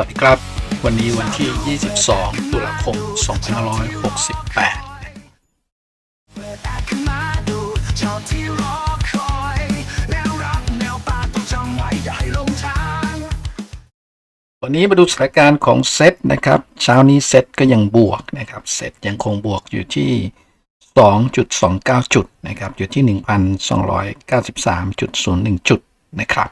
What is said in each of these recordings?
วัสดีครับ วันนี้วันที่ 22 ตุลาคม 2568วันวปากต้องจำไว้อย่าให้หลงทางวันนี้มาดูสถานการณ์ของเซตนะครับเช้านี้เซตก็ยังบวกนะครับเซตยังคงบวกอยู่ที่ 2.29 จุดนะครับอยู่ที่ 1,293.01 จุดนะครับ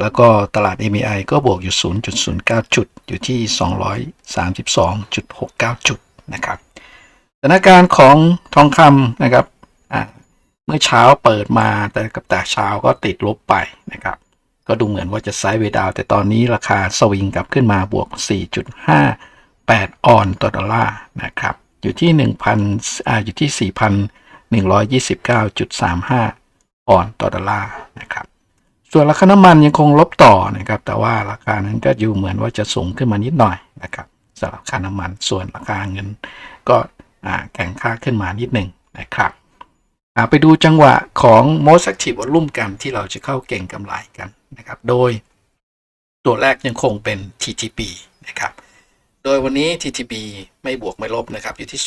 แล้วก็ตลาด MAI ก็บวกอยู่ 0.09 จุด อยู่ที่ 232.69 จุดนะครับสถานการณ์ของทองคำนะครับเมื่อเช้าเปิดมาแต่กับแต่เช้าก็ติดลบไปนะครับ ก็ดูเหมือนว่าจะไซด์เวดาว แต่ตอนนี้ราคาสวิงกลับขึ้นมาบวก 4.58 ออนต่อดอลลาร์นะครับ อยู่ที่1,000อ่าอยู่ที่ 4,129.35 ออนต่อดอลลาร์นะครับ ส่วนราคาน้ำมันยังคงลบต่อนะครับ แต่ว่าราคานั้นก็อยู่เหมือนว่าจะสูงขึ้นมานิดหน่อยนะครับสำหรับค่าน้ำมัน ส่วนราคาเงิน ก็แข่งค่าขึ้นมานิดหนึ่งนะครับไปดูจังหวะของ most active volume กันที่เราจะเข้าเก่งกำไรกันนะครับ โดยตัวแรกยังคงเป็น TTB นะครับ โดยวันนี้ TTB ไม่บวกไม่ลบนะครับ อยู่ที่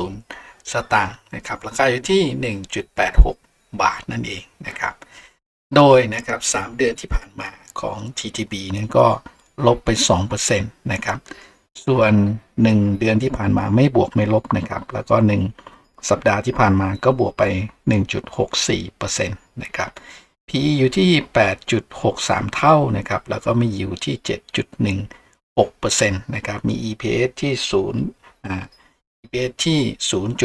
0.00 สตางค์นะครับ ราคาอยู่ที่ 1.86 บาทนั่นเองนะครับ โดยนะครับ3เดือนที่ผ่านมาของ TTB นั้นก็ลบไป 2%นะครับ ส่วน 1 เดือนที่ผ่านมาไม่บวกไม่ลบนะครับ แล้วก็ 1 สัปดาห์ที่ผ่านมาก็บวกไป 1.64%นะครับ PE อยู่ที่ 8.63 เท่านะครับ แล้วก็มีอยู่ที่ 7.16%นะครับ มี EPS ที่0อ่า EPS ที่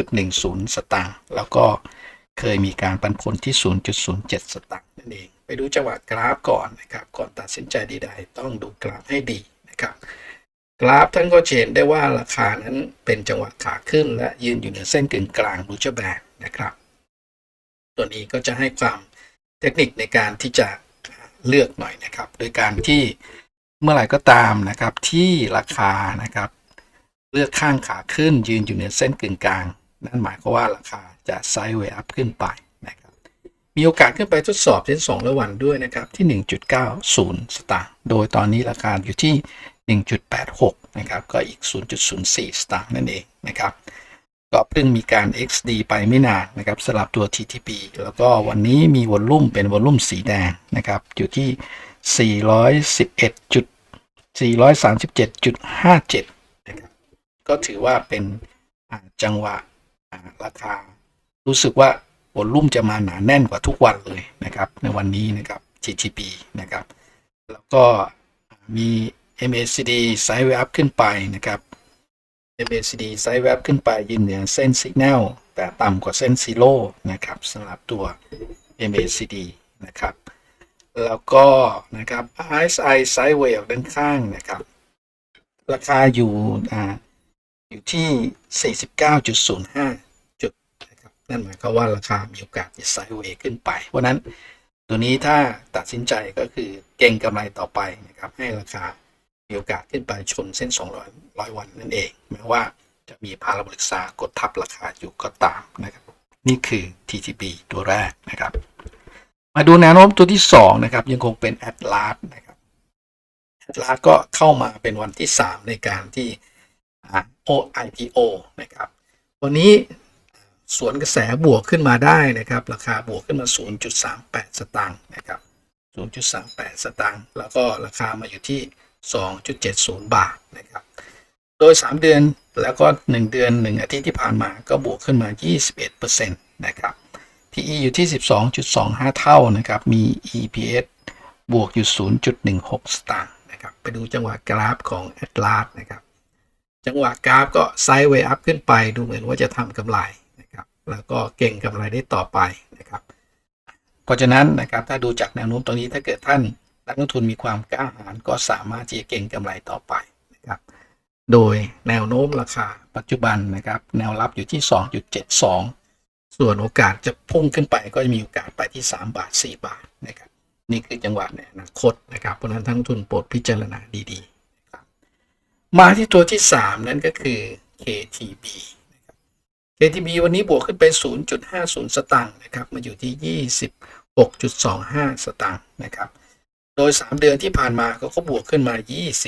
0.10 สตางค์ แล้วก็ เคยมีการปันผลที่ 0.07 สตางค์นั่นเอง ไปดูจังหวะกราฟก่อนนะครับ ก่อนตัดสินใจใดๆต้องดูกราฟให้ดีนะครับ กราฟท่านก็เห็นได้ว่าราคานั้นเป็นจังหวะขาขึ้นและยืนอยู่เหนือเส้นกึ่งกลางบูเจอร์แบนนะครับ ตัวนี้ก็จะให้ความเทคนิคในการที่จะเลือกหน่อยนะครับ โดยการที่เมื่อไหร่ก็ตามนะครับที่ราคานะครับ เลือกข้างขาขึ้นยืนอยู่เหนือเส้นกึ่งกลาง นั่นหมายความว่าราคา จะไซด์เวย์อัพขึ้นไปนะครับมีโอกาสขึ้นไปทดสอบเส้น2ระวันด้วยนะครับที่ 1.90 สตางค์โดยตอนนี้ราคาอยู่ที่ 1.86 นะครับก็อีก 0.04 สตางค์นั่นเองนะครับก็เพิ่งมีการ XD ไปไม่นานนะครับสำหรับตัว TTP แล้วก็วันนี้มีวอลลุ่มเป็นวอลลุ่มสีแดงนะครับอยู่ที่ 411จุด437.57นะครับก็ถือว่าเป็นจังหวะราคา รู้สึกว่าวอลลุ่มจะมาหนาแน่นกว่าทุกวันเลยนะครับ ในวันนี้นะครับ TTP นะครับ แล้วก็มี MACD ไซด์เวอัพขึ้นไปนะครับ MACD ไซด์เวอัพขึ้นไปยืนเหนือเส้นสัญญาณแต่ต่ำกว่าเส้นซีโร่นะครับสำหรับตัว MACD นะครับ แล้วก็นะครับ RSI ไซด์เวลด้านข้างนะครับ ราคาอยู่อ่าอยู่ที่ 49.05จุด นั่นหมายความว่าราคามีโอกาสจะไซด์เวย์ขึ้นไป เพราะนั้นตัวนี้ถ้าตัดสินใจก็คือเก่งกำไรต่อไปนะครับให้ราคามีโอกาสขึ้นไปชนเส้น 200ร้อยวันนั่นเอง แม้ว่าจะมีพาราโบลิกซากดทับราคาอยู่ก็ตามนะครับนี่คือ TTB ตัวแรกนะครับ มาดูแนวโน้มตัวที่ 2 นะครับ ยังคงเป็น Atlas นะครับ Atlas ก็เข้ามาเป็นวันที่ 3 ในการที่อ่า IPO นะครับ วันนี้ สวนกระแสบวกขึ้นมาได้นะครับ ราคาบวกขึ้นมา 0.38 สตางค์นะครับ 0.38 สตางค์แล้วก็ราคามาอยู่ที่ 2.70 บาทนะครับ โดย 3 เดือนแล้วก็ 1 เดือน 1 อาทิตย์ที่ผ่านมาก็บวกขึ้นมา 21%นะครับ PE อยู่ที่ 12.25 เท่านะครับ มี EPS บวกอยู่ 0.16 สตางค์นะครับ ไปดูจังหวะกราฟของ Atlas นะครับ จังหวะกราฟก็ไซด์เวย์อัพขึ้นไปดูเหมือนว่าจะทำกำไร แล้วก็เก่งกำไรได้ต่อไปนะครับ เพราะฉะนั้นนะครับถ้าดูจากแนวโน้มตรงนี้ถ้าเกิดท่านนักลงทุนมีความกล้าหาญก็สามารถที่จะเก่งกำไรต่อไปนะครับ โดยแนวโน้มราคาปัจจุบันนะครับ แนวรับอยู่ที่ 2.72 ส่วนโอกาสจะพุ่งขึ้นไปก็จะมีโอกาสไปที่ 3 บาท 4 บาทนะครับ นี่คือจังหวะในอนาคตนะครับ เพราะนั้นทั้งทุนโปรดพิจารณาดีๆมาที่ตัวที่ 3 นั่นก็คือ KTB นะครับ KTB วันนี้บวกขึ้นไป 0.50 สตางค์นะครับ มาอยู่ที่ 26.25 สตางค์นะครับ โดย 3 เดือนที่ผ่านมาก็เขาบวกขึ้นมา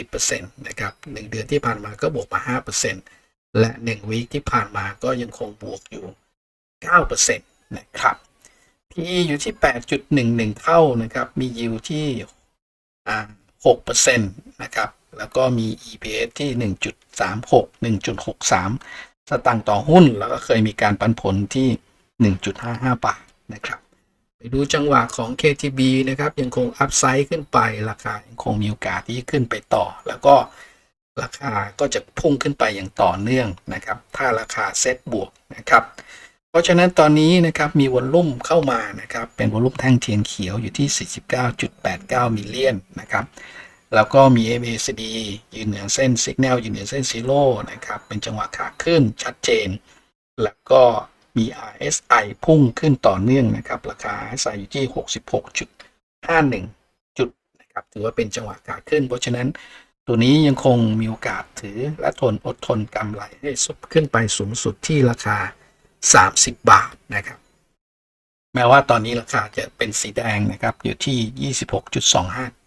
20%นะครับ 1 เดือนที่ผ่านมาก็บวกมา 5%และ 1 วีคที่ผ่านมาก็ยังคงบวกอยู่ 9%นะครับ PE อยู่ที่ 8.11 เท่านะครับ มี yield ที่6%นะครับ แล้วก็มี EPS ที่ 1.36 1.63 สตางค์ต่อหุ้น แล้วก็เคยมีการปันผลที่ 1.55 บาทนะครับ ไปดูจังหวะของ KTB นะครับ ยังคงอัพไซด์ขึ้นไปราคายังคงมีโอกาสที่จะขึ้นไปต่อ แล้วก็ราคาก็จะพุ่งขึ้นไปอย่างต่อเนื่องนะครับ ถ้าราคาเซตบวกนะครับ เพราะฉะนั้นตอนนี้นะครับมีวอลลุ่มเข้ามานะครับ เป็นวอลลุ่มแท่งเทียนเขียวอยู่ที่ 49.89มิลเลียนนะครับ แล้วก็มี MACD ยืนเหนือเส้น Signal ยืนเหนือเส้น Zero นะครับ เป็นจังหวะขาขึ้นชัดเจน แล้วก็มี RSI พุ่งขึ้นต่อเนื่องนะครับ ราคา RSI อยู่ที่ 66.51 จุดนะครับ ถือว่าเป็นจังหวะขาขึ้น เพราะฉะนั้นตัวนี้ยังคงมีโอกาสถือและทนอดทนกำไรให้สุดขึ้นไปสูงสุดที่ราคา 30 บาทนะครับ แม้ว่าตอนนี้ราคาจะเป็นสีแดงนะครับ อยู่ที่ 26.25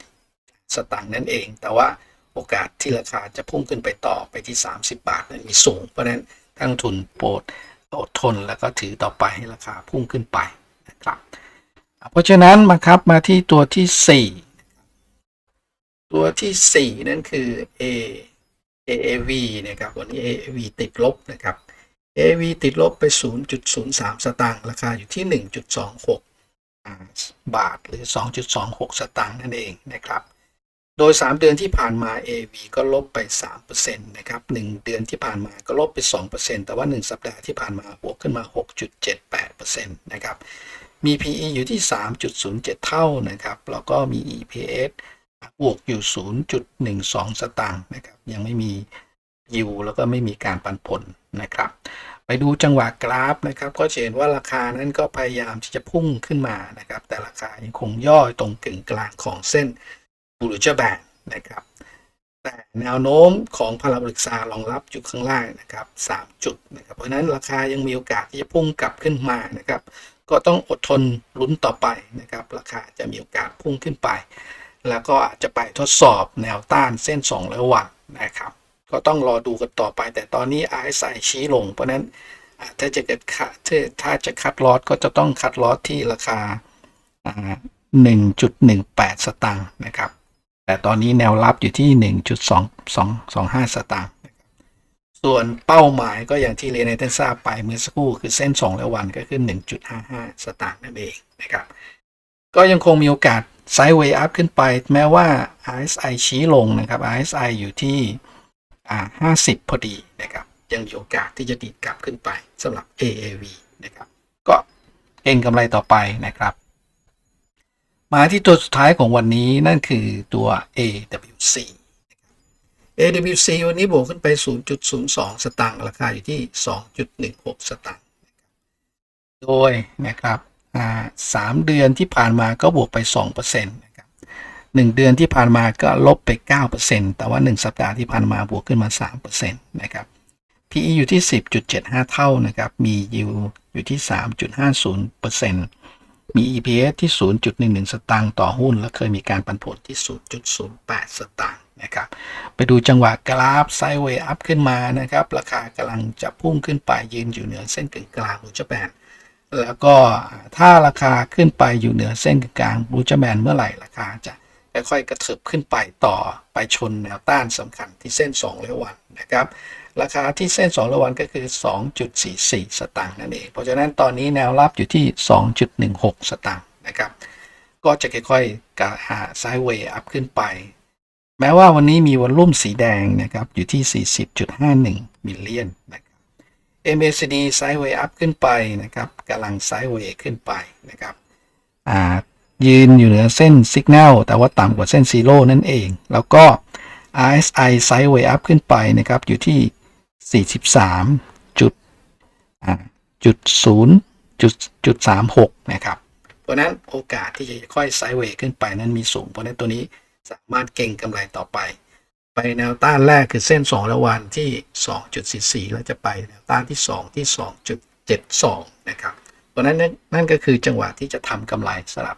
สตางค์นั่นเอง แต่ว่าโอกาสที่ราคาจะพุ่งขึ้นไปต่อไปที่ 30 บาทนั้นมีสูง เพราะนั้นทั้งทุนโปรดอดทนแล้วก็ถือต่อไปให้ราคาพุ่งขึ้นไปนะครับ เพราะฉะนั้นมาครับมาที่ตัวที่ 4 ตัวที่ 4 นั่นคือ A AAV นะครับวันนี้ AAV ติดลบนะครับ AAV ติดลบไป 0.03 สตางค์ราคาอยู่ที่ 1.26อ่าบาทหรือ 2.26 สตางค์นั่นเองนะครับ โดย 3 เดือนที่ผ่านมา AV ก็ลบไป 3%นะครับ 1 เดือนที่ผ่านมาก็ลบไป 2%แต่ว่า 1 สัปดาห์ที่ผ่านมาบวกขึ้นมา 6.78%นะครับ มี PE อยู่ที่ 3.07 เท่านะครับ แล้วก็มี EPS บวกอยู่ 0.12 สตางค์นะครับ ยังไม่มียิวแล้วก็ไม่มีการปันผลนะครับ ไปดูจังหวะกราฟนะครับ ก็จะเห็นว่าราคานั้นก็พยายามที่จะพุ่งขึ้นมานะครับ แต่ราคายังคงย่อตรงกึ่งกลางของเส้น บูร g แบนนะครับ แต่แนวโน้มของพาราบริกซารองรับอยู่ข้างล่างนะครับ3จุดนะครับเพราะนั้นราคายังมีโอกาสที่จะพุ่งกลับขึ้นมานะครับ ก็ต้องอดทนลุ้นต่อไปนะครับ ราคาจะมีโอกาสพุ่งขึ้นไป แล้วก็อาจจะไปทดสอบแนวต้านเส้น2แล้ววันนะครับ ก็ต้องรอดูกันต่อไป แต่ตอนนี้ RSI ชี้ลง เพราะนั้นถ้าจะเกิดคัดถ้าจะคัดลอสก็จะต้องคัดลอสที่ราคาอ่า1.18 สตางค์นะครับ แต่ตอนนี้แนวรับอยู่ที่ 1.2225 สตางค์ส่วนเป้าหมายก็อย่างที่เรียนให้ท่านทราบไปเมื่อสักครู่คือเส้น 2 และวันก็คือ1.55 สตางค์นั่นเองนะครับ ก็ยังคงมีโอกาสไซด์เวย์อัพขึ้นไป แม้ว่า RSI ชี้ลงนะครับ RSI อยู่ที่ 50 พอดีนะครับ ยังมีโอกาสที่จะดีดกลับขึ้นไปสำหรับ AAV นะครับ ก็เก่งกำไรต่อไปนะครับ มาที่ตัวสุดท้ายของวันนี้นั่นคือตัว AWC AWC วันนี้บวกขึ้นไป 0.02 สตางค์ ราคาอยู่ที่ 2.16 สตางค์ โดยนะครับสามเดือนที่ผ่านมาก็บวกไป 2%นะครับหนึ่งเดือนที่ผ่านมาก็ลบไป 9%แต่ว่า 1 สัปดาห์ที่ผ่านมาบวกขึ้นมา 3%นะครับ PE อยู่ที่ 10.75 เท่านะครับ มี yield อยู่ที่ 3.50% มี EPS ที่ 0.11 สตางค์ต่อหุ้น และเคยมีการปันผลที่ 0.08 สตางค์นะครับ ไปดูจังหวะกราฟไซเวย์อัพขึ้นมานะครับ ราคากำลังจะพุ่งขึ้นไปยืนอยู่เหนือเส้นกึ่งกลางบูจแบนแล้วก็ถ้าราคาขึ้นไปอยู่เหนือเส้นกลางบูจแบนเมื่อไหร่ราคาจะค่อยๆกระเถิบขึ้นไปต่อไปชนแนวต้านสำคัญที่เส้น 2 และวันนะครับ ราคาที่เส้น 2 ระวันก็คือ 2.44 สตางค์นั่นเอง เพราะฉะนั้นตอนนี้แนวรับอยู่ที่ 2.16 สตางค์นะครับ ก็จะค่อยๆกะหาไซด์เวย์อัพขึ้นไป แม้ว่าวันนี้มีวอลลุ่มสีแดงนะครับอยู่ที่ 40.51 มิลเลียนนะครับ MACD ไซด์เวย์อัพขึ้นไปนะครับกำลังไซด์เวย์ขึ้นไปนะครับอ่ายืนอยู่เหนือเส้นสัญญาณแต่ว่าต่ำกว่าเส้นซีโร่นั่นเอง แล้วก็ RSI ไซด์เวย์อัพขึ้นไปนะครับอยู่ที่ 43จุดอ่าจุดศูนย์จุดจุดสามหกนะครับ เพราะนั้นโอกาสที่จะค่อยไซด์เวย์ขึ้นไปนั้นมีสูง เพราะนั้นตัวนี้สามารถเก่งกำไรต่อไป ไปแนวต้านแรกคือเส้น2ระวันที่ 2.44 แล้วจะไปแนวต้านที่ 2 ที่ 2.72 นะครับเพราะนั้นนั่นก็คือจังหวะที่จะทำกำไรสำหรับ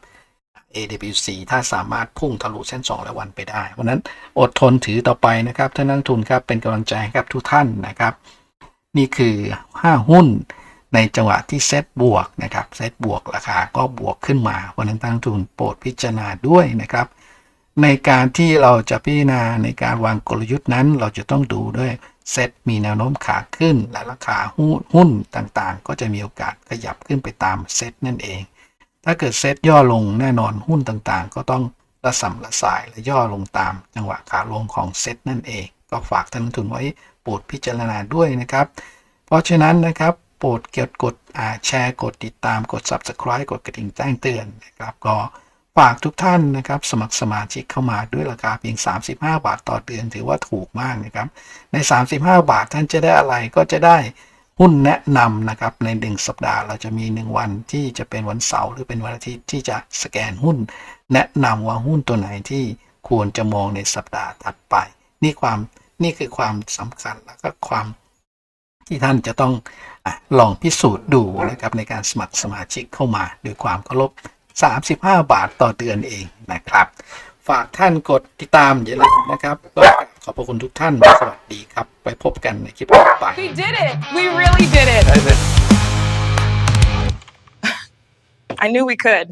AWC ถ้าสามารถพุ่งทะลุเส้น 2 และวันไปได้เพราะฉะนั้นอดทนถือต่อไปนะครับท่านนักทุนครับเป็นกำลังใจให้กับทุกท่านนะครับ นี่คือ 5 หุ้นในจังหวะที่เซตบวกนะครับเซตบวกราคาก็บวกขึ้นมา วันนั้นตั้งทุนโปรดพิจารณาด้วยนะครับ ในการที่เราจะพิจารณาในการวางกลยุทธ์นั้น เราจะต้องดูด้วยเซตมีแนวโน้มขาขึ้น และราคาหุ้นหุ้นต่างๆ ก็จะมีโอกาสขยับขึ้นไปตามเซตนั่นเอง ถ้าเกิดเซตย่อลงแน่นอนหุ้นต่างๆ ก็ต้องระสำระสายและย่อลงตามจังหวะขาลงของเซตนั่นเอง ก็ฝากท่านนักลงทุนไว้โปรดพิจารณาด้วยนะครับ เพราะฉะนั้นนะครับโปรดเกดกดแชร์กดติดตามกด subscribe กดกระดิ่งแจ้งเตือนนะครับก็ฝากทุกท่านนะครับสมัครสมาชิกเข้ามาด้วยราคาเพียง 35 บาทต่อเดือนถือว่าถูกมากนะครับใน 35 บาทท่านจะได้อะไรก็จะได้ หุ้นแนะนำนะครับใน 1 สัปดาห์เราจะมี 1 วันที่จะเป็นวันเสาร์หรือเป็นวันอาทิตย์ที่จะสแกนหุ้น แนะนำว่าหุ้นตัวไหนที่ควรจะมองในสัปดาห์ถัดไป นี่ความนี่คือความสำคัญแล้วก็ความที่ท่านจะต้องอลองพิสูจน์ดูนะครับในการสมัครสมาชิกเข้ามาด้วยความเคารพ35 บาทต่อเดือนเองนะครับ ฝากท่านกดติดตามอย่าลืมนะครับ ขอบพระคุณทุกท่าน สวัสดีครับไปพบกันในคลิปต่อไป We did it. We really did it. I knew we could.